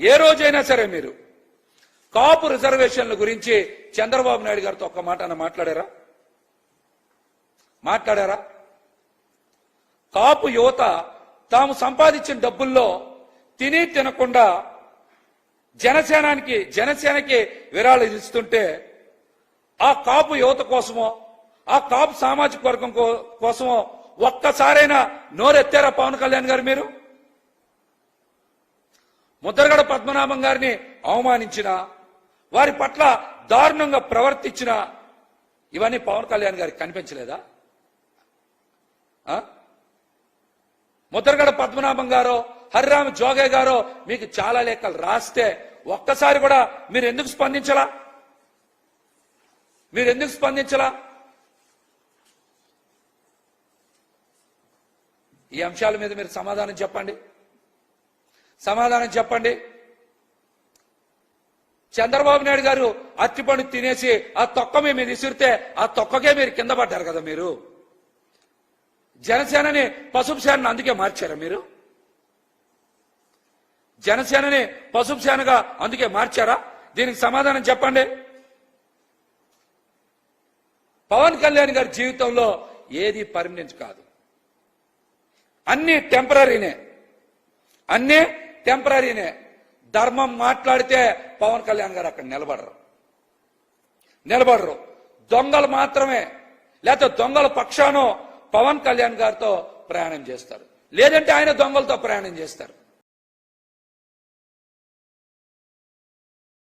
ఏ రోజైనా సరే మీరు కాపు రిజర్వేషన్ల గురించి చంద్రబాబు నాయుడు గారితో ఒక్క మాట అన్న మాట్లాడారా? మాట్లాడారా? కాపు యువత తాము సంపాదించిన డబ్బుల్లో తిని తినకుండా జనసేనానికి జనసేనకి విరాళాలు ఇస్తుంటే ఆ కాపు యువత కోసమో ఆ కాపు సామాజిక వర్గం కో- కోసమో ఒక్కసారైనా నోరెత్తారా పవన్ కళ్యాణ్ గారు మీరు? ముద్రగడ పద్మనాభం గారిని అవమానించిన వారి పట్ల దారుణంగా ప్రవర్తించిన ఇవన్నీ పవన్ కళ్యాణ్ గారికి కనిపించలేదా? ముద్రగడ పద్మనాభం గారో హరిరామ జోగే గారో మీకు చాలా లేఖలు రాస్తే ఒక్కసారి కూడా మీరు ఎందుకు స్పందించలా? మీరు ఎందుకు స్పందించలా? ఈ అంశాల మీద మీరు సమాధానం చెప్పండి. సమాధానం చెప్పండి. చంద్రబాబు నాయుడు గారు అరటిపండు తినేసి ఆ తొక్క మీ మీద విసిరితే ఆ తొక్కకే మీరు కింద పడ్డారు కదా మీరు? జనసేనని పసుపు సేనని అందుకే మార్చారా మీరు? జనసేనని పసుపు సేనగా అందుకే మార్చారా? దీనికి సమాధానం చెప్పండి. పవన్ కళ్యాణ్ గారి జీవితంలో ఏది పర్మనెంట్ కాదు. అన్ని టెంపరీనే అన్నీ టెంపరీనే. ధర్మం మాట్లాడితే పవన్ కళ్యాణ్ గారు అక్కడ నిలబడరు. నిలబడరు. దొంగలు మాత్రమే. లేకపోతే దొంగల పక్షానో పవన్ కళ్యాణ్ గారితో ప్రయాణం చేస్తారు. లేదంటే ఆయన దొంగలతో ప్రయాణం చేస్తారు.